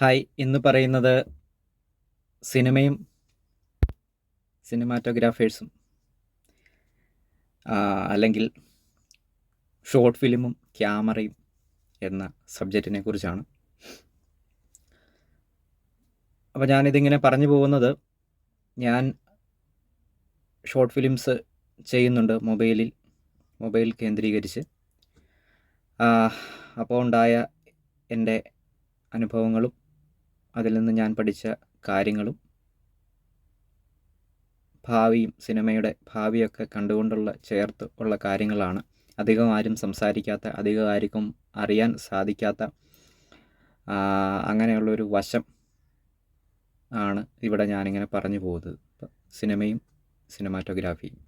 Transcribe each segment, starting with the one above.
Hi ഇന്ന് പറയുന്നത് സിനിമയും സിനിമാറ്റോഗ്രാഫേഴ്സും അല്ലെങ്കിൽ ഷോർട്ട് ഫിലിമും ക്യാമറയും എന്ന സബ്ജക്റ്റിനെ കുറിച്ചാണ്. അപ്പോൾ ഞാനിതിങ്ങനെ പറഞ്ഞു പോകുന്നത് ഞാൻ ഷോർട്ട് ഫിലിംസ് ചെയ്യുന്നുണ്ട് മൊബൈലിൽ മൊബൈൽ കേന്ദ്രീകരിച്ച്. അപ്പോൾ ഉണ്ടായ എന്റെ അനുഭവങ്ങളും അതിൽ നിന്ന് ഞാൻ പഠിച്ച കാര്യങ്ങളും ഭാവിയും സിനിമയുടെ ഭാവിയൊക്കെ കണ്ടുകൊണ്ടുള്ള ചേർത്ത് ഉള്ള കാര്യങ്ങളാണ്. അധികം ആരും സംസാരിക്കാത്ത അധികം ആർക്കും അറിയാൻ സാധിക്കാത്ത അങ്ങനെയുള്ളൊരു വശം ആണ് ഇവിടെ ഞാനിങ്ങനെ പറഞ്ഞു പോകുന്നത്. സിനിമയും സിനിമാറ്റോഗ്രാഫിയും.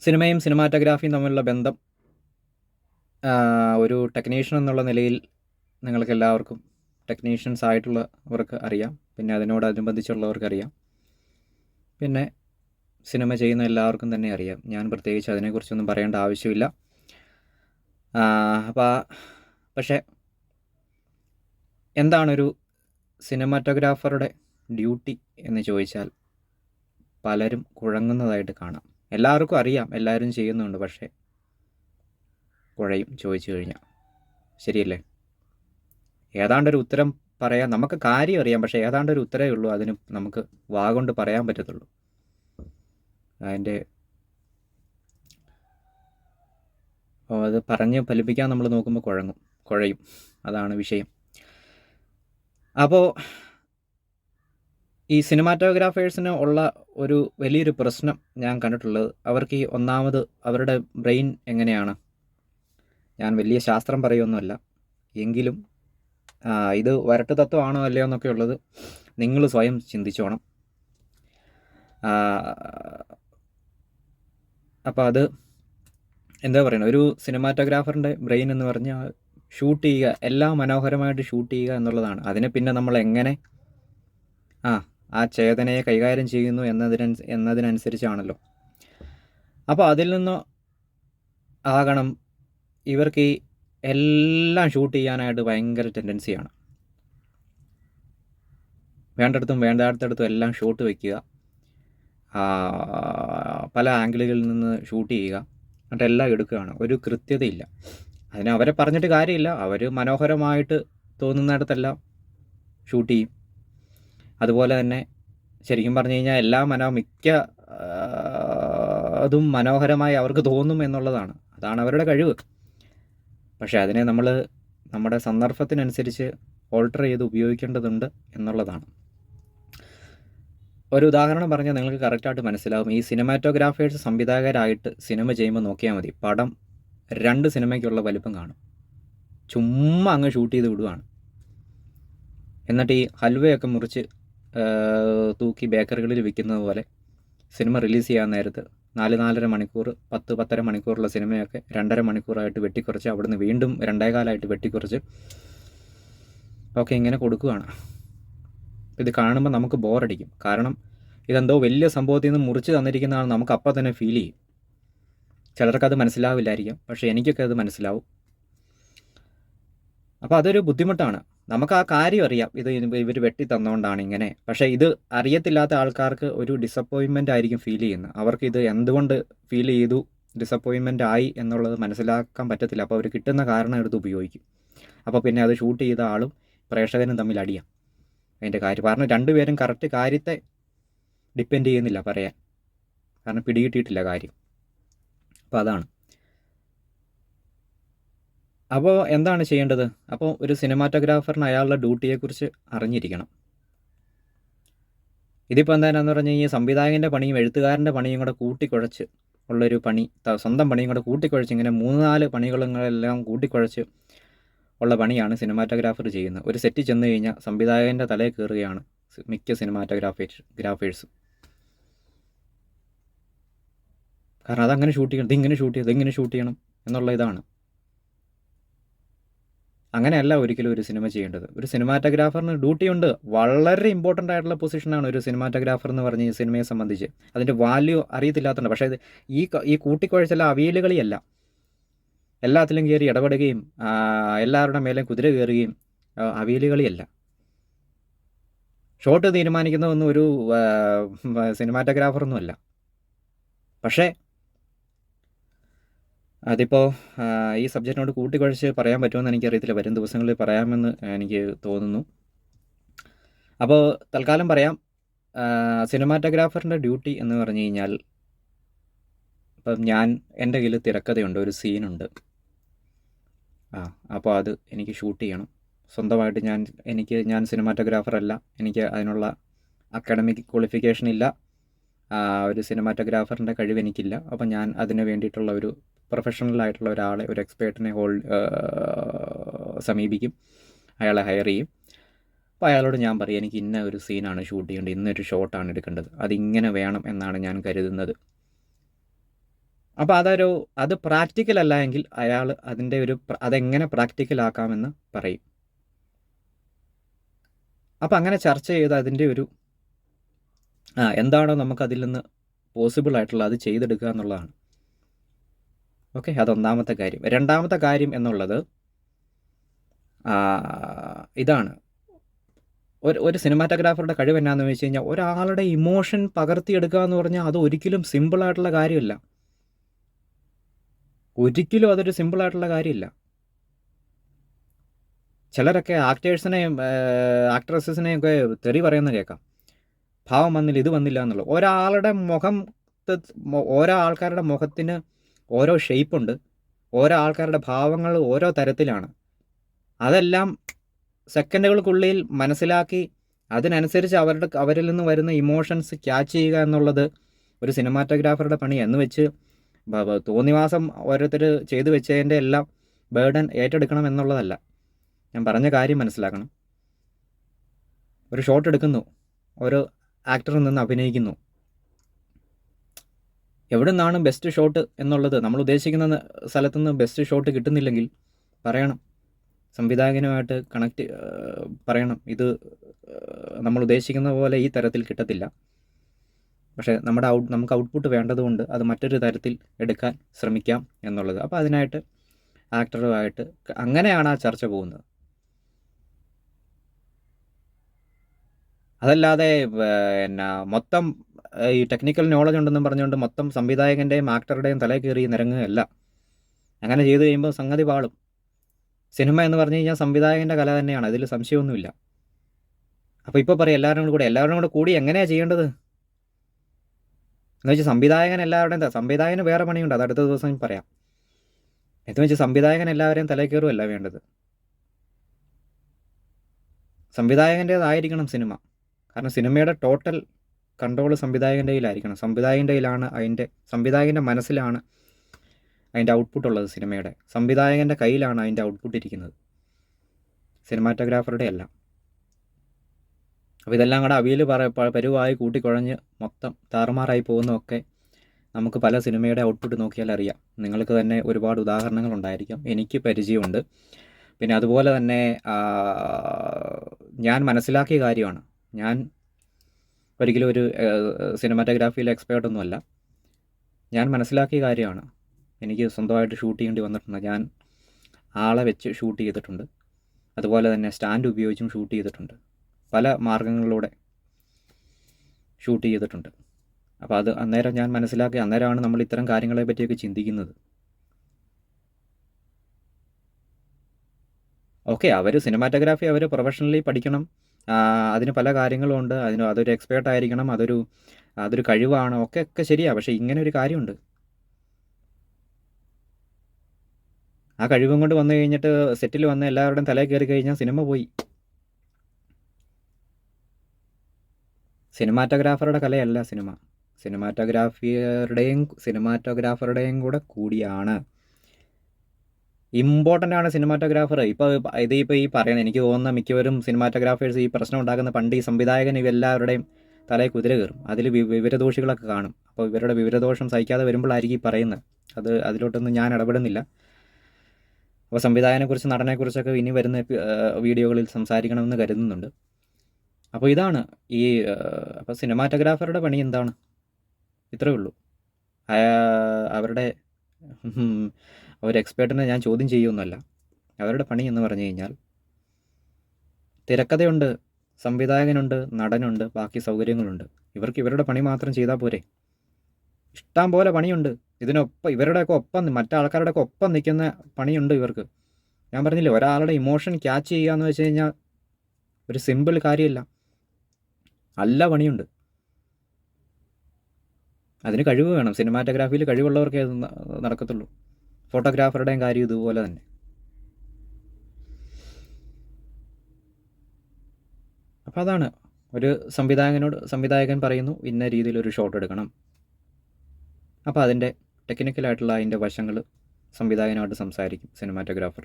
സിനിമയും സിനിമാറ്റോഗ്രാഫിയും തമ്മിലുള്ള ബന്ധം ഒരു ടെക്നീഷ്യൻ എന്നുള്ള നിലയിൽ നിങ്ങൾക്ക് എല്ലാവർക്കും ടെക്നീഷ്യൻസ് ആയിട്ടുള്ളവർക്ക് അറിയാം. പിന്നെ അതിനോടനുബന്ധിച്ചുള്ളവർക്ക് അറിയാം. പിന്നെ സിനിമ ചെയ്യുന്ന എല്ലാവർക്കും തന്നെ അറിയാം. ഞാൻ പ്രത്യേകിച്ച് അതിനെക്കുറിച്ചൊന്നും പറയേണ്ട ആവശ്യമില്ല. അപ്പോൾ പക്ഷേ എന്താണൊരു സിനിമാറ്റോഗ്രാഫറുടെ ഡ്യൂട്ടി എന്ന് ചോദിച്ചാൽ പലരും കുഴങ്ങുന്നതായിട്ട് കാണാം. എല്ലാവർക്കും അറിയാം. എല്ലാവരും ചെയ്യുന്നുണ്ട്. പക്ഷേ കുഴയും ചോദിച്ചു കഴിഞ്ഞാൽ ശരിയല്ലേ? ഏതാണ്ടൊരു ഉത്തരം പറയാൻ നമുക്ക് കാര്യം അറിയാം പക്ഷേ ഏതാണ്ടൊരു ഉത്തരമേ ഉള്ളൂ അതിന് നമുക്ക് വാഗൊണ്ട് പറയാൻ പറ്റത്തുള്ളൂ. അതിന്റെ അത് പറഞ്ഞ് ഫലിപ്പിക്കാൻ നമ്മൾ നോക്കുമ്പോൾ കുഴങ്ങും കുഴയും. അതാണ് വിഷയം. അപ്പോൾ ഈ സിനിമാറ്റോഗ്രാഫേഴ്സിന് ഉള്ള ഒരു വലിയൊരു പ്രശ്നം ഞാൻ കണ്ടിട്ടുള്ളത് അവർക്ക് ഈ ഒന്നാമത് അവരുടെ ബ്രെയിൻ എങ്ങനെയാണ്? ഞാൻ വലിയ ശാസ്ത്രം പറയുമൊന്നുമല്ല എങ്കിലും ഇത് വരട്ട് തത്വമാണോ അല്ലയോ എന്നൊക്കെ ഉള്ളത് നിങ്ങൾ സ്വയം ചിന്തിച്ചോണം. അപ്പോൾ അത് എന്താ പറയുന്നത് ഒരു സിനിമാറ്റോഗ്രാഫറിന്റെ ബ്രെയിൻ എന്ന് പറഞ്ഞാൽ ഷൂട്ട് ചെയ്യുക എല്ലാ മനോഹരമായിട്ട് ഷൂട്ട് ചെയ്യുക എന്നുള്ളതാണ്. അതിനെ പിന്നെ നമ്മൾ എങ്ങനെ ആ ആ ചേതനയെ കൈകാര്യം ചെയ്യുന്നു എന്നതിന എന്നതിനനുസരിച്ചാണല്ലോ. അപ്പോൾ അതിൽ നിന്ന് ആകണം ഇവർക്ക് ഈ എല്ലാം ഷൂട്ട് ചെയ്യാനായിട്ട് ഭയങ്കര ടെൻഡൻസിയാണ് വേണ്ടടത്തും വേണ്ടാത്തടത്തും എല്ലാം ഷൂട്ട് വയ്ക്കുക പല ആംഗിളുകളിൽ നിന്ന് ഷൂട്ട് ചെയ്യുക. എന്നിട്ട് എല്ലാം എടുക്കുകയാണ്. ഒരു കൃത്യതയില്ല. അതിന് അവരെ പറഞ്ഞിട്ട് കാര്യമില്ല. അവർ മനോഹരമായിട്ട് തോന്നുന്നിടത്തെല്ലാം ഷൂട്ട് ചെയ്യും. അതുപോലെ തന്നെ ശരിക്കും പറഞ്ഞു കഴിഞ്ഞാൽ എല്ലാ മനോ മിക്ക അതും മനോഹരമായി അവർക്ക് തോന്നും എന്നുള്ളതാണ്. അതാണ് അവരുടെ കഴിവ്. പക്ഷേ അതിനെ നമ്മൾ നമ്മുടെ സന്ദർഭത്തിനനുസരിച്ച് ഓൾട്ടർ ചെയ്ത് ഉപയോഗിക്കേണ്ടതുണ്ട് എന്നുള്ളതാണ്. ഒരു ഉദാഹരണം പറഞ്ഞാൽ നിങ്ങൾക്ക് കറക്റ്റായിട്ട് മനസ്സിലാവും. ഈ സിനിമാറ്റോഗ്രാഫേഴ്സ് സംവിധായകരായിട്ട് സിനിമ ചെയ്യുമ്പോൾ നോക്കിയാൽ മതി. പടം രണ്ട് സിനിമയ്ക്കുള്ള വലിപ്പം കാണും. ചുമ്മാ അങ്ങ് ഷൂട്ട് ചെയ്ത് വിടുവാണ്. എന്നിട്ട് ഈ ഹൽവയൊക്കെ മുറിച്ച് തൂക്കി ബേക്കറികളിൽ വിൽക്കുന്നത് പോലെ സിനിമ റിലീസ് ചെയ്യാൻ നേരത്ത് നാല് നാലര മണിക്കൂർ പത്ത് പത്തര മണിക്കൂറുള്ള സിനിമയൊക്കെ രണ്ടര മണിക്കൂറായിട്ട് വെട്ടിക്കുറച്ച് അവിടുന്ന് വീണ്ടും രണ്ടേകാലായിട്ട് വെട്ടിക്കുറച്ച് ഒക്കെ ഇങ്ങനെ കൊടുക്കുകയാണ്. ഇത് കാണുമ്പോൾ നമുക്ക് ബോറടിക്കും. കാരണം ഇതെന്തോ വലിയ സംഭവത്തിൽ നിന്ന് മുറിച്ച് തന്നിരിക്കുന്നതാണ് നമുക്ക് അപ്പം തന്നെ ഫീൽ ചെയ്യും. ചിലർക്കത് മനസ്സിലാവില്ലായിരിക്കും. പക്ഷേ എനിക്കൊക്കെ അത് മനസ്സിലാവും. അപ്പോൾ അതൊരു ബുദ്ധിമുട്ടാണ്. നമുക്ക് ആ കാര്യം അറിയാം ഇത് ഇവർ വെട്ടി തന്നുകൊണ്ടാണ് ഇങ്ങനെ. പക്ഷേ ഇത് അറിയത്തില്ലാത്ത ആൾക്കാർക്ക് ഒരു ഡിസപ്പോയിൻമെന്റ് ആയിരിക്കും ഫീൽ ചെയ്യുന്നത്. അവർക്ക് ഇത് എന്തുകൊണ്ട് ഫീൽ ചെയ്തു? ഡിസപ്പോയിൻമെന്റ് ആയി എന്നുള്ളത് മനസ്സിലാക്കാൻ പറ്റത്തില്ല. അപ്പോൾ അവർ കിട്ടുന്ന കാരണം എടുത്ത് ഉപയോഗിക്കും. അപ്പോൾ പിന്നെ അത് ഷൂട്ട് ചെയ്ത ആളും പ്രേക്ഷകനും തമ്മിൽ അടിയാം. അതിന്റെ കാര്യം. കാരണം രണ്ടുപേരും കറക്റ്റ് കാര്യത്തെ ഡിപ്പെൻഡ് ചെയ്യുന്നില്ല പറയാൻ. കാരണം പിടികിട്ടിയിട്ടില്ല കാര്യം. അപ്പോൾ അതാണ്. അപ്പോൾ എന്താണ് ചെയ്യേണ്ടത്? അപ്പോൾ ഒരു സിനിമാറ്റോഗ്രാഫറിന് അയാളുടെ ഡ്യൂട്ടിയെക്കുറിച്ച് അറിഞ്ഞിരിക്കണം. ഇതിപ്പോൾ എന്താണെന്ന് പറഞ്ഞു കഴിഞ്ഞാൽ സംവിധായകന്റെ പണിയും എഴുത്തുകാരന്റെ പണിയും കൂടെ കൂട്ടിക്കുഴച്ച് ഉള്ളൊരു പണി സ്വന്തം പണിയും കൂടെ കൂട്ടിക്കുഴച്ച് ഇങ്ങനെ മൂന്ന് നാല് പണികളെല്ലാം കൂട്ടിക്കുഴച്ച് ഉള്ള പണിയാണ് സിനിമാറ്റോഗ്രാഫർ ചെയ്യുന്നത്. ഒരു സെറ്റ് ചെന്ന് കഴിഞ്ഞാൽ സംവിധായകന്റെ തലയിൽ കയറുകയാണ് മിക്ക സിനിമാറ്റോഗ്രാഫേഴ്സ് ഗ്രാഫേഴ്സും. കാരണം അതങ്ങനെ ഷൂട്ട് ചെയ്യണം ഇതിങ്ങനെ ഷൂട്ട് ചെയ്യണം ഇതിങ്ങനെ ഷൂട്ട് ചെയ്യണം എന്നുള്ള ഇതാണ്. അങ്ങനെയല്ല ഒരിക്കലും ഒരു സിനിമ ചെയ്യേണ്ടത്. ഒരു സിനിമാറ്റോഗ്രാഫറിന് ഡ്യൂട്ടി ഉണ്ട് വളരെ ഇമ്പോർട്ടന്റ് ആയിട്ടുള്ള പൊസിഷനാണ് ഒരു സിനിമാറ്റോഗ്രാഫർ എന്ന് പറഞ്ഞ് ഈ സിനിമയെ സംബന്ധിച്ച്. അതിന്റെ വാല്യൂ അറിയത്തില്ലാത്തതുണ്ട്. പക്ഷേ ഇത് ഈ ഈ കൂട്ടിക്കുഴച്ചല്ല അവിയലുകളിയല്ല എല്ലാത്തിലും കയറി ഇടപെടുകയും എല്ലാവരുടെ മേലെ കുതിര കയറുകയും അവിയലുകളിയല്ല ഷോട്ട് തീരുമാനിക്കുന്നതൊന്നും ഒരു സിനിമാറ്റോഗ്രാഫറൊന്നുമല്ല. പക്ഷേ അതിപ്പോൾ ഈ സബ്ജക്റ്റിനോട് കൂട്ടിക്കുഴച്ച് പറയാൻ പറ്റുമെന്ന് എനിക്കറിയത്തില്ല. വരും ദിവസങ്ങളിൽ പറയാമെന്ന് എനിക്ക് തോന്നുന്നു. അപ്പോൾ തൽക്കാലം പറയാം. സിനിമാറ്റോഗ്രാഫറിന്റെ ഡ്യൂട്ടി എന്ന് പറഞ്ഞു കഴിഞ്ഞാൽ ഇപ്പം ഞാൻ എന്റെ കയ്യിൽ തിരക്കഥയുണ്ട് ഒരു സീനുണ്ട്. ആ അപ്പോൾ അത് എനിക്ക് ഷൂട്ട് ചെയ്യണം. സ്വന്തമായിട്ട് ഞാൻ എനിക്ക് ഞാൻ സിനിമാറ്റോഗ്രാഫർ അല്ല. എനിക്ക് അതിനുള്ള അക്കാഡമിക് ക്വാളിഫിക്കേഷൻ ഇല്ല. ഒരു സിനിമാറ്റോഗ്രാഫറിന്റെ കഴിവ് എനിക്കില്ല. അപ്പോൾ ഞാൻ അതിന് വേണ്ടിയിട്ടുള്ള ഒരു പ്രൊഫഷണൽ ആയിട്ടുള്ള ഒരാളെ ഒരു എക്സ്പേർട്ടിനെ ഹോൾഡ് സമീപിക്കും. അയാളെ ഹയർ ചെയ്യും. അപ്പോൾ അയാളോട് ഞാൻ പറയും എനിക്ക് ഇന്ന ഒരു സീനാണ് ഷൂട്ട് ചെയ്യേണ്ടത് ഇന്നൊരു ഷോട്ടാണ് എടുക്കേണ്ടത്. അതിങ്ങനെ വേണം എന്നാണ് ഞാൻ കരുതുന്നത്. അപ്പോൾ അതൊരു അത് പ്രാക്ടിക്കൽ അല്ല എങ്കിൽ അയാൾ അതിന്റെ ഒരു അതെങ്ങനെ പ്രാക്ടിക്കൽ ആക്കാമെന്ന് പറയും. അപ്പോൾ അങ്ങനെ ചർച്ച ചെയ്ത് അതിന്റെ ഒരു എന്താണോ നമുക്കതിൽ നിന്ന് പോസിബിൾ ആയിട്ടുള്ള അത് ചെയ്തെടുക്കുക എന്നുള്ളതാണ്. ഓക്കെ അതൊന്നാമത്തെ കാര്യം. രണ്ടാമത്തെ കാര്യം എന്നുള്ളത് ഇതാണ്. ഒരു ഒരു സിനിമാറ്റോഗ്രാഫറുടെ കഴിവ് എന്നാന്ന് വെച്ച് കഴിഞ്ഞാൽ ഒരാളുടെ ഇമോഷൻ പകർത്തിയെടുക്കുക എന്ന് പറഞ്ഞാൽ അത് ഒരിക്കലും സിമ്പിളായിട്ടുള്ള കാര്യമില്ല. ഒരിക്കലും അതൊരു സിമ്പിളായിട്ടുള്ള കാര്യമില്ല. ചിലരൊക്കെ ആക്ടേഴ്സിനെയും ആക്ട്രസസിനെയും ഒക്കെ തെറി പറയുന്ന കേൾക്കാം. ഭാവം വന്നില്ല ഇത് വന്നില്ല എന്നുള്ളത്. ഒരാളുടെ മുഖം ഓരോ ആൾക്കാരുടെ മുഖത്തിന് ഓരോ ഷേപ്പുണ്ട് ഓരോ ആൾക്കാരുടെ ഭാവങ്ങൾ ഓരോ തരത്തിലാണ്. അതെല്ലാം സെക്കൻഡുകൾക്കുള്ളിൽ മനസ്സിലാക്കി അതിനനുസരിച്ച് അവരുടെ അവരിൽ നിന്ന് വരുന്ന ഇമോഷൻസ് ക്യാച്ച് ചെയ്യുക എന്നുള്ളത് ഒരു സിനിമാറ്റോഗ്രാഫറുടെ പണി എന്ന് വെച്ച് തോന്നിവാസം ഓരോരുത്തർ ചെയ്തു വെച്ചതിന്റെ എല്ലാം ബേർഡൻ ഏറ്റെടുക്കണം എന്നുള്ളതല്ല. ഞാൻ പറഞ്ഞ കാര്യം മനസ്സിലാക്കണം. ഒരു ഷോട്ട് എടുക്കുന്നു ഒരു ആക്ടറിൽ നിന്ന് അഭിനയിക്കുന്നു. എവിടെ നിന്നാണ് ബെസ്റ്റ് ഷോട്ട് എന്നുള്ളത്? നമ്മൾ ഉദ്ദേശിക്കുന്ന സ്ഥലത്തു നിന്ന് ബെസ്റ്റ് ഷോട്ട് കിട്ടുന്നില്ലെങ്കിൽ പറയണം. സംവിധായകനുമായിട്ട് കണക്റ്റ് പറയണം. ഇത് നമ്മൾ ഉദ്ദേശിക്കുന്ന പോലെ ഈ തരത്തിൽ കിട്ടത്തില്ല. പക്ഷേ നമ്മുടെ ഔട്ട് നമുക്ക് ഔട്ട്പുട്ട് വേണ്ടതുകൊണ്ട് അത് മറ്റൊരു തരത്തിൽ എടുക്കാൻ ശ്രമിക്കാം എന്നുള്ളത്. അപ്പോൾ അതിനായിട്ട് ആക്ടറുമായിട്ട് അങ്ങനെയാണ് ആ ചർച്ച പോകുന്നത്. അതല്ലാതെ എന്നാ മൊത്തം ഈ ടെക്നിക്കൽ നോളജ് ഉണ്ടെന്നും പറഞ്ഞുകൊണ്ട് മൊത്തം സംവിധായകന്റെയും ആക്ടറുടെയും തലയിൽ കയറി നിരങ്ങുകയല്ല. അങ്ങനെ ചെയ്തു കഴിയുമ്പോൾ സംഗതി പാളും. സിനിമ എന്ന് പറഞ്ഞു കഴിഞ്ഞാൽ സംവിധായകന്റെ കല തന്നെയാണ് അതിൽ സംശയമൊന്നുമില്ല. അപ്പോൾ ഇപ്പോൾ പറയാം എല്ലാവരും കൂടെ എല്ലാവരും കൂടെ കൂടി എങ്ങനെയാണ് ചെയ്യേണ്ടത്? എന്ന് വെച്ചാൽ സംവിധായകൻ എല്ലാവരുടെയും സംവിധായകന് വേറെ പണിയുണ്ട് അത് അടുത്ത ദിവസം പറയാം. എന്ന് വെച്ചാൽ സംവിധായകൻ എല്ലാവരെയും തലയിൽ കയറുമല്ല വേണ്ടത്. സംവിധായകന്റേതായിരിക്കണം സിനിമ. കാരണം സിനിമയുടെ ടോട്ടൽ കൺട്രോൾ സംവിധായകന്റെ കയ്യിലായിരിക്കണം. സംവിധായകന്റെ കയ്യിലാണ് അതിന്റെ സംവിധായകന്റെ മനസ്സിലാണ് അതിന്റെ ഔട്ട്പുട്ട് ഉള്ളത് സിനിമയുടെ. സംവിധായകന്റെ കയ്യിലാണ് അതിന്റെ ഔട്ട്പുട്ട് ഇരിക്കുന്നത്. സിനിമാറ്റോഗ്രാഫറുടെ അല്ല അപ്പോൾ ഇതെല്ലാം കൂടെ അവിയിൽ പറ പരുവായി കൂട്ടിക്കുഴഞ്ഞ് മൊത്തം താറുമാറായി പോകുന്നതൊക്കെ നമുക്ക് പല സിനിമയുടെ ഔട്ട്പുട്ട് നോക്കിയാൽ അറിയാം. നിങ്ങൾക്ക് തന്നെ ഒരുപാട് ഉദാഹരണങ്ങൾ ഉണ്ടായിരിക്കും. എനിക്ക് പരിചയമുണ്ട്. പിന്നെ അതുപോലെ തന്നെ ഞാൻ മനസ്സിലാക്കിയ കാര്യമാണ്. ഞാൻ ഒരിക്കലും ഒരു സിനിമാറ്റോഗ്രാഫിയിൽ എക്സ്പേർട്ടൊന്നുമല്ല ഞാൻ മനസ്സിലാക്കിയ കാര്യമാണ്. എനിക്ക് സ്വന്തമായിട്ട് ഷൂട്ട് ചെയ്യേണ്ടി വന്നിട്ടുണ്ട്. ഞാൻ ആളെ വെച്ച് ഷൂട്ട് ചെയ്തിട്ടുണ്ട്. അതുപോലെ തന്നെ സ്റ്റാൻഡ് ഉപയോഗിച്ചും ഷൂട്ട് ചെയ്തിട്ടുണ്ട്. പല മാർഗങ്ങളിലൂടെ ഷൂട്ട് ചെയ്തിട്ടുണ്ട്. അപ്പോൾ അത് അന്നേരം ഞാൻ മനസ്സിലാക്കി അന്നേരമാണ് നമ്മൾ ഇത്തരം കാര്യങ്ങളെ പറ്റിയൊക്കെ ചിന്തിക്കുന്നത്. ഓക്കെ അവർ സിനിമാറ്റോഗ്രാഫി അവർ പ്രൊഫഷണലി പഠിക്കണം. അതിന് പല കാര്യങ്ങളും ഉണ്ട്. അതിന് അതൊരു എക്സ്പേർട്ട് ആയിരിക്കണം. അതൊരു അതൊരു കഴിവാണ്. ഒക്കെ ഒക്കെ ശരിയാണ് പക്ഷേ ഇങ്ങനെ ഒരു കാര്യമുണ്ട്. ആ കഴിവും കൊണ്ട് വന്നു കഴിഞ്ഞിട്ട് സെറ്റിൽ വന്ന എല്ലാവരുടെയും തലയിൽ കയറി കഴിഞ്ഞാൽ സിനിമ പോയി. സിനിമാറ്റോഗ്രാഫറുടെ കലയല്ല സിനിമ. സിനിമാറ്റോഗ്രാഫിയുടെയും സിനിമാറ്റോഗ്രാഫറുടെയും കൂടെ കൂടിയാണ്. ഇമ്പോർട്ടന്റ് ആണ് സിനിമാറ്റോഗ്രാഫർ ഇപ്പോൾ ഇത് ഇപ്പോൾ ഈ പറയുന്നത് എനിക്ക് തോന്നുന്ന മിക്കവരും സിനിമാറ്റോഗ്രാഫേഴ്സ് ഈ പ്രശ്നം ഉണ്ടാക്കുന്ന പണ്ട് ഈ സംവിധായകൻ ഇവെല്ലാവരുടെയും തലയിൽ കുതിര കയറും. അതിൽ വിവരദോഷികളൊക്കെ കാണും. അപ്പോൾ ഇവരുടെ വിവരദോഷം സഹിക്കാതെ വരുമ്പോഴായിരിക്കും ഈ പറയുന്നത്. അത് അതിലോട്ടൊന്നും ഞാൻ ഇടപെടുന്നില്ല. അപ്പോൾ സംവിധായകനെക്കുറിച്ച് നടനെക്കുറിച്ചൊക്കെ ഇനി വരുന്ന വീഡിയോകളിൽ സംസാരിക്കണമെന്ന് കരുതുന്നുണ്ട്. അപ്പോൾ ഇതാണ് ഈ അപ്പോൾ സിനിമാറ്റോഗ്രാഫറുടെ പണി എന്താണ്? ഇത്രയേ ഉള്ളൂ. അവരുടെ ഒരു എക്സ്പേർട്ടിനെ ഞാൻ ചോദ്യം ചെയ്യുമെന്നല്ല. അവരുടെ പണി എന്ന് പറഞ്ഞു കഴിഞ്ഞാൽ തിരക്കഥയുണ്ട് സംവിധായകനുണ്ട് നടനുണ്ട് ബാക്കി സൗകര്യങ്ങളുണ്ട്. ഇവർക്ക് ഇവരുടെ പണി മാത്രം ചെയ്താൽ പോരെ. ഇഷ്ടം പോലെ പണിയുണ്ട്. ഇതിനൊപ്പം ഇവരുടെയൊക്കെ ഒപ്പം മറ്റേ ആൾക്കാരുടെയൊക്കെ ഒപ്പം നിൽക്കുന്ന പണിയുണ്ട് ഇവർക്ക്. ഞാൻ പറഞ്ഞില്ലേ ഒരാളുടെ ഇമോഷൻ ക്യാച്ച് ചെയ്യുക എന്ന് വെച്ച് കഴിഞ്ഞാൽ ഒരു സിമ്പിൾ കാര്യമില്ല. അല്ല പണിയുണ്ട്. അതിന് കഴിവ് വേണം. സിനിമാറ്റോഗ്രാഫിയിൽ കഴിവുള്ളവർക്കേ നടക്കത്തുള്ളൂ. ഫോട്ടോഗ്രാഫറുടെയും കാര്യം ഇതുപോലെ തന്നെ. അപ്പം അതാണ്. ഒരു സംവിധായകനോട് സംവിധായകൻ പറയുന്നു ഇന്ന രീതിയിൽ ഒരു ഷോട്ട് എടുക്കണം അപ്പോൾ അതിന്റെ ടെക്നിക്കലായിട്ടുള്ള അതിന്റെ വശങ്ങൾ സംവിധായകനുമായിട്ട് സംസാരിക്കും സിനിമാറ്റോഗ്രാഫർ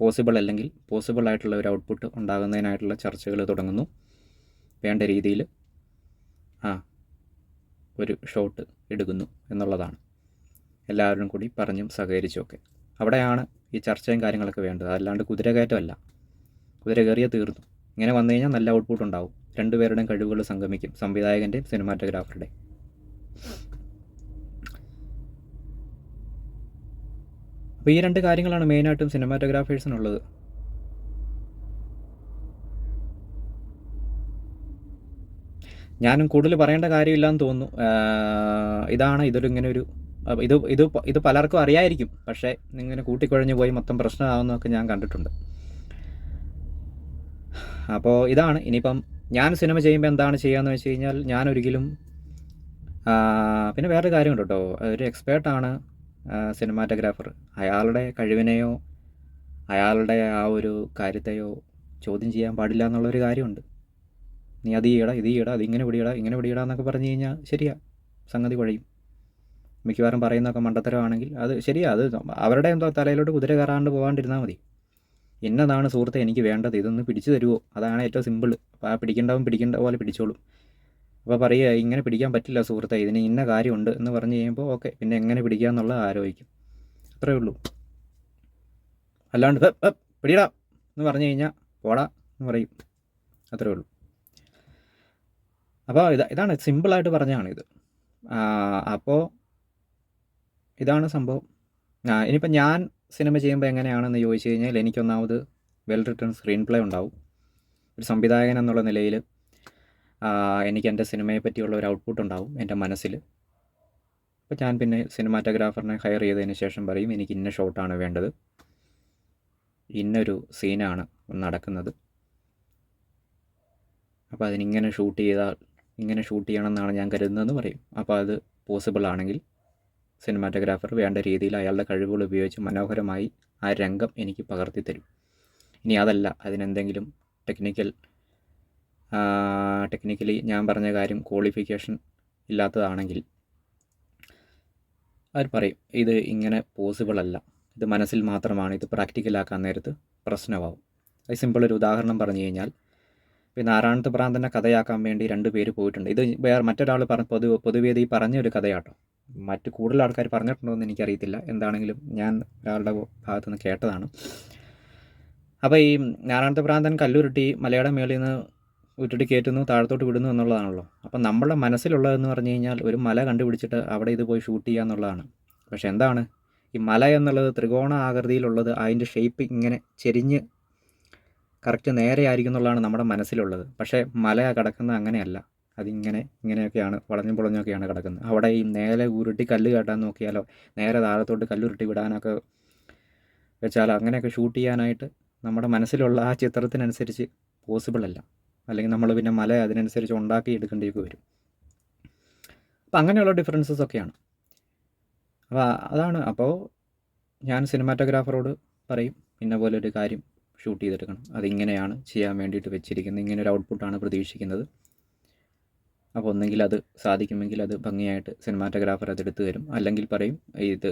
പോസിബിൾ അല്ലെങ്കിൽ പോസിബിൾ ആയിട്ടുള്ള ഒരു ഔട്ട്പുട്ട് ഉണ്ടാകുന്നതിനായിട്ടുള്ള ചർച്ചകൾ തുടങ്ങുന്നു. വേണ്ട രീതിയിൽ ആ ഒരു ഷോട്ട് എടുക്കുന്നു എന്നുള്ളതാണ്. എല്ലാവരും കൂടി പറഞ്ഞും സഹകരിച്ചുമൊക്കെ അവിടെയാണ് ഈ ചർച്ചയും കാര്യങ്ങളൊക്കെ വേണ്ടത്. അല്ലാണ്ട് കുതിരകയറ്റമല്ല. കുതിര കയറിയ തീർന്നു. ഇങ്ങനെ വന്നു കഴിഞ്ഞാൽ നല്ല ഔട്ട്പുട്ട് ഉണ്ടാവും. രണ്ടുപേരുടെയും കഴിവുകൾ സംഗമിക്കും. സംവിധായകന്റെയും സിനിമാറ്റോഗ്രാഫറുടെയും അപ്പോൾ ഈ രണ്ട് കാര്യങ്ങളാണ് മെയിനായിട്ടും സിനിമാറ്റോഗ്രാഫേഴ്സിനുള്ളത് ഞാനും കൂടുതൽ പറയേണ്ട കാര്യമില്ലാന്ന് തോന്നുന്നു. ഇതാണ് ഇതൊരു ഇങ്ങനെ ഒരു ഇത് ഇത് ഇത് പലർക്കും അറിയായിരിക്കും. പക്ഷേ ഇങ്ങനെ കൂട്ടിക്കുഴഞ്ഞു പോയി മൊത്തം പ്രശ്നമാകുന്നൊക്കെ ഞാൻ കണ്ടിട്ടുണ്ട്. അപ്പോൾ ഇതാണ്. ഇനിയിപ്പം ഞാൻ സിനിമ ചെയ്യുമ്പോൾ എന്താണ് ചെയ്യാന്ന് വെച്ച് കഴിഞ്ഞാൽ ആ, പിന്നെ വേറൊരു കാര്യമുണ്ട് കേട്ടോ. ഒരു എക്സ്പേർട്ടാണ് സിനിമാറ്റോഗ്രാഫർ. അയാളുടെ കഴിവിനെയോ അയാളുടെ ആ ഒരു കാര്യത്തെയോ ചോദ്യം ചെയ്യാൻ പാടില്ല എന്നുള്ളൊരു കാര്യമുണ്ട്. നീ അത് ചെയ്യടാ ഇത് ചെയ്യടാ അതിങ്ങനെ പിടിയടാ ഇങ്ങനെ പിടിയടാ എന്നൊക്കെ പറഞ്ഞു കഴിഞ്ഞാൽ ശരിയാ. സംഗതി കുഴയും. മിക്കവാറും പറയുന്നതൊക്കെ മണ്ടത്തരമാണെങ്കിൽ അത് ശരിയാ അത് അവരുടെ എന്തോ തലയിലോട്ട് കുതിര കയറാണ്ട് പോകാണ്ടിരുന്നാൽ മതി. എന്നതാണ് സുഹൃത്തെ എനിക്ക് വേണ്ടത് ഇതൊന്ന് പിടിച്ചു തരുമോ അതാണ് ഏറ്റവും സിമ്പിൾ അപ്പോൾ ആ പിടിക്കേണ്ടവൻ പിടിക്കേണ്ട പോലെ പിടിച്ചോളും. അപ്പോൾ പറയുക ഇങ്ങനെ പിടിക്കാൻ പറ്റില്ല സുഹൃത്തെ ഇതിന് ഇന്ന കാര്യമുണ്ട് എന്ന് പറഞ്ഞു കഴിയുമ്പോൾ ഓക്കെ പിന്നെ എങ്ങനെ പിടിക്കുക എന്നുള്ളത് ആലോചിക്കും. അത്രേ ഉള്ളൂ. അല്ലാണ്ട് "ഹെ, ഹെ, പിടിയടാ എന്ന് പറഞ്ഞു കഴിഞ്ഞാൽ പോടാ എന്ന് പറയും. അത്രേ ഉള്ളൂ. അപ്പോൾ ഇതാ ഇതാണ് സിമ്പിളായിട്ട് പറഞ്ഞതാണ് ഇത്. അപ്പോൾ ഇതാണ് സംഭവം. ഇനിയിപ്പോൾ ഞാൻ സിനിമ ചെയ്യുമ്പോൾ എങ്ങനെയാണെന്ന് ചോദിച്ചു കഴിഞ്ഞാൽ എനിക്കൊന്നാമത് വെൽ റിട്ടേൺ സ്ക്രീൻ പ്ലേ ഉണ്ടാവും. ഒരു സംവിധായകൻ എന്നുള്ള നിലയിൽ എനിക്ക് എന്റെ സിനിമയെ പറ്റിയുള്ള ഒരു ഔട്ട്പുട്ട് ഉണ്ടാവും എന്റെ മനസ്സിൽ അപ്പോൾ ഞാൻ പിന്നെ സിനിമാറ്റോഗ്രാഫറിനെ ഹയർ ചെയ്തതിന് ശേഷം പറയും എനിക്ക് ഇന്ന ഷോട്ടാണ് വേണ്ടത്. ഇന്നൊരു സീനാണ് നടക്കുന്നത്. അപ്പോൾ അതിനിങ്ങനെ ഷൂട്ട് ചെയ്താൽ ഇങ്ങനെ ഷൂട്ട് ചെയ്യണമെന്നാണ് ഞാൻ കരുതുന്നതെന്ന് പറയും. അപ്പോൾ അത് പോസിബിൾ ആണെങ്കിൽ സിനിമാറ്റോഗ്രാഫർ വേണ്ട രീതിയിൽ അയാളുടെ കഴിവുകൾ ഉപയോഗിച്ച് മനോഹരമായി ആ രംഗം എനിക്ക് പകർത്തി തരും. ഇനി അതല്ല അതിനെന്തെങ്കിലും ടെക്നിക്കൽ ടെക്നിക്കലി ഞാൻ പറഞ്ഞ കാര്യം ക്വാളിഫിക്കേഷൻ ഇല്ലാത്തതാണെങ്കിൽ അവർ പറയും ഇത് ഇങ്ങനെ പോസിബിൾ അല്ല. ഇത് മനസ്സിൽ മാത്രമാണ്. ഇത് പ്രാക്ടിക്കലാക്കാൻ നേരത്ത് പ്രശ്നമാവും. അത് സിമ്പിൾ ഒരു ഉദാഹരണം പറഞ്ഞു കഴിഞ്ഞാൽ ഇപ്പോൾ നാരായണത്ത് പ്രാന്തനെ കഥയാക്കാൻ വേണ്ടി രണ്ട് പേര് പോയിട്ടുണ്ട്. ഇത് വേറെ മറ്റൊരാൾ പറഞ്ഞ പൊതു പൊതുവേദി പറഞ്ഞൊരു കഥയാട്ടോ. മറ്റ് കൂടുതൽ ആൾക്കാർ പറഞ്ഞിട്ടുണ്ടോ എന്ന് എനിക്കറിയത്തില്ല. എന്താണെങ്കിലും ഞാൻ ഒരാളുടെ ഭാഗത്തു നിന്ന് കേട്ടതാണ്. അപ്പോൾ ഈ നാരായണത്തെ പ്രാന്തൻ കല്ലുരുട്ടി മലയുടെ മേളിൽ നിന്ന് ഉരുട്ടി കയറ്റുന്നു താഴത്തോട്ട് വിടുന്നു എന്നുള്ളതാണല്ലോ. അപ്പം നമ്മളുടെ മനസ്സിലുള്ളതെന്ന് പറഞ്ഞു കഴിഞ്ഞാൽ ഒരു മല കണ്ടുപിടിച്ചിട്ട് അവിടെ ഇത് പോയി ഷൂട്ട് ചെയ്യുക എന്നുള്ളതാണ്. പക്ഷെ എന്താണ്? ഈ മല എന്നുള്ളത് ത്രികോണ ആകൃതിയിലുള്ളത് അതിന്റെ ഷേപ്പ് ഇങ്ങനെ ചെരിഞ്ഞ് കറക്റ്റ് നേരെ ആയിരിക്കും എന്നുള്ളതാണ് നമ്മുടെ മനസ്സിലുള്ളത്. പക്ഷേ മല കിടക്കുന്നത് അങ്ങനെയല്ല. അതിങ്ങനെ ഇങ്ങനെയൊക്കെയാണ് വളഞ്ഞും പൊളഞ്ഞൊക്കെയാണ് കിടക്കുന്നത്. അവിടെ ഈ നേരെ ഉരുട്ടി കല്ല് കാട്ടാൻ നോക്കിയാലോ നേരെ താഴത്തോട്ട് കല്ലുരുട്ടി വിടാനൊക്കെ വെച്ചാലോ അങ്ങനെയൊക്കെ ഷൂട്ട് ചെയ്യാനായിട്ട് നമ്മുടെ മനസ്സിലുള്ള ആ ചിത്രത്തിനനുസരിച്ച് പോസിബിൾ അല്ല. അല്ലെങ്കിൽ നമ്മൾ പിന്നെ മല അതിനനുസരിച്ച് ഉണ്ടാക്കി എടുക്കേണ്ടിയൊക്കെ വരും. അപ്പം അങ്ങനെയുള്ള ഡിഫറൻസസ് ഒക്കെയാണ്. അപ്പോൾ അതാണ്. അപ്പോൾ ഞാൻ സിനിമാറ്റോഗ്രാഫറോട് പറയും ഇന്ന പോലെ ഒരു കാര്യം ഷൂട്ട് ചെയ്തെടുക്കണം. അതിങ്ങനെയാണ് ചെയ്യാൻ വേണ്ടിയിട്ട് വെച്ചിരിക്കുന്നത്. ഇങ്ങനെ ഒരു ഔട്ട്പുട്ടാണ് പ്രതീക്ഷിക്കുന്നത്. അപ്പോൾ ഒന്നെങ്കിൽ അത് സാധിക്കുമെങ്കിൽ അത് ഭംഗിയായിട്ട് സിനിമാറ്റോഗ്രാഫർ അത് എടുത്തു തരും. അല്ലെങ്കിൽ പറയും ഇത്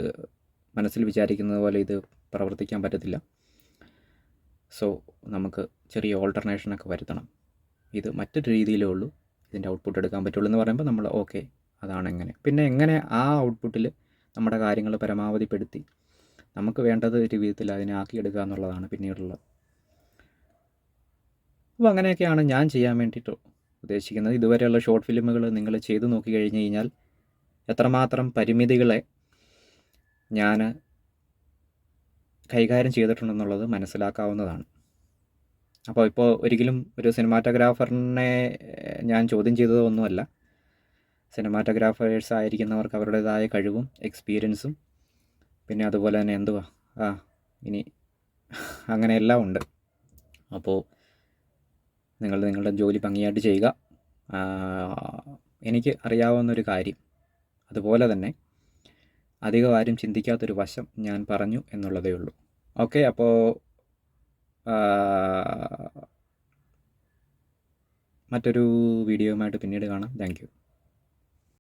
മനസ്സിൽ വിചാരിക്കുന്നത് പോലെ ഇത് പ്രവർത്തിക്കാൻ പറ്റത്തില്ല. സോ നമുക്ക് ചെറിയ ഓൾട്ടർനേഷനൊക്കെ വരുത്തണം. ഇത് മറ്റൊരു രീതിയിലേ ഉള്ളൂ. ഇതിന്റെ ഔട്ട്പുട്ട് എടുക്കാൻ പറ്റുള്ളൂ എന്ന് പറയുമ്പോൾ നമ്മൾ ഓക്കെ അതാണ് എങ്ങനെ. പിന്നെ എങ്ങനെ ആ ഔട്ട്പുട്ടിൽ നമ്മുടെ കാര്യങ്ങൾ പരമാവധിപ്പെടുത്തി നമുക്ക് വേണ്ടത് ഒരു വിധത്തിൽ അതിനെ ആക്കിയെടുക്കുക എന്നുള്ളതാണ് പിന്നീടുള്ളത്. അപ്പോൾ അങ്ങനെയൊക്കെയാണ് ഞാൻ ചെയ്യാൻ വേണ്ടിയിട്ട് ഉദ്ദേശിക്കുന്നത്. ഇതുവരെയുള്ള ഷോർട്ട് ഫിലിമുകൾ നിങ്ങൾ ചെയ്തു നോക്കി കഴിഞ്ഞ് കഴിഞ്ഞാൽ എത്രമാത്രം പരിമിതികളെ ഞാൻ കൈകാര്യം ചെയ്തിട്ടുണ്ടെന്നുള്ളത് മനസ്സിലാക്കാവുന്നതാണ്. അപ്പോൾ ഇപ്പോൾ ഒരിക്കലും ഒരു സിനിമാറ്റോഗ്രാഫറിനെ ഞാൻ ചോദ്യം ചെയ്തതൊന്നുമല്ല. സിനിമാറ്റോഗ്രാഫേഴ്സ് ആയിരിക്കുന്നവർക്ക് അവരുടേതായ കഴിവും എക്സ്പീരിയൻസും പിന്നെ അതുപോലെ തന്നെ എന്തുവാ? ആ ഇനി അങ്ങനെയെല്ലാം ഉണ്ട്. അപ്പോൾ നിങ്ങൾ നിങ്ങളുടെ ജോലി ഭംഗിയായിട്ട് ചെയ്യുക. എനിക്ക് അറിയാവുന്നൊരു കാര്യം. അതുപോലെ തന്നെ അധികം ആരും ചിന്തിക്കാത്തൊരു വശം ഞാൻ പറഞ്ഞു എന്നുള്ളതേ ഉള്ളൂ. ഓക്കെ അപ്പോൾ മറ്റൊരു വീഡിയോയുമായിട്ട് പിന്നീട് കാണാം. താങ്ക്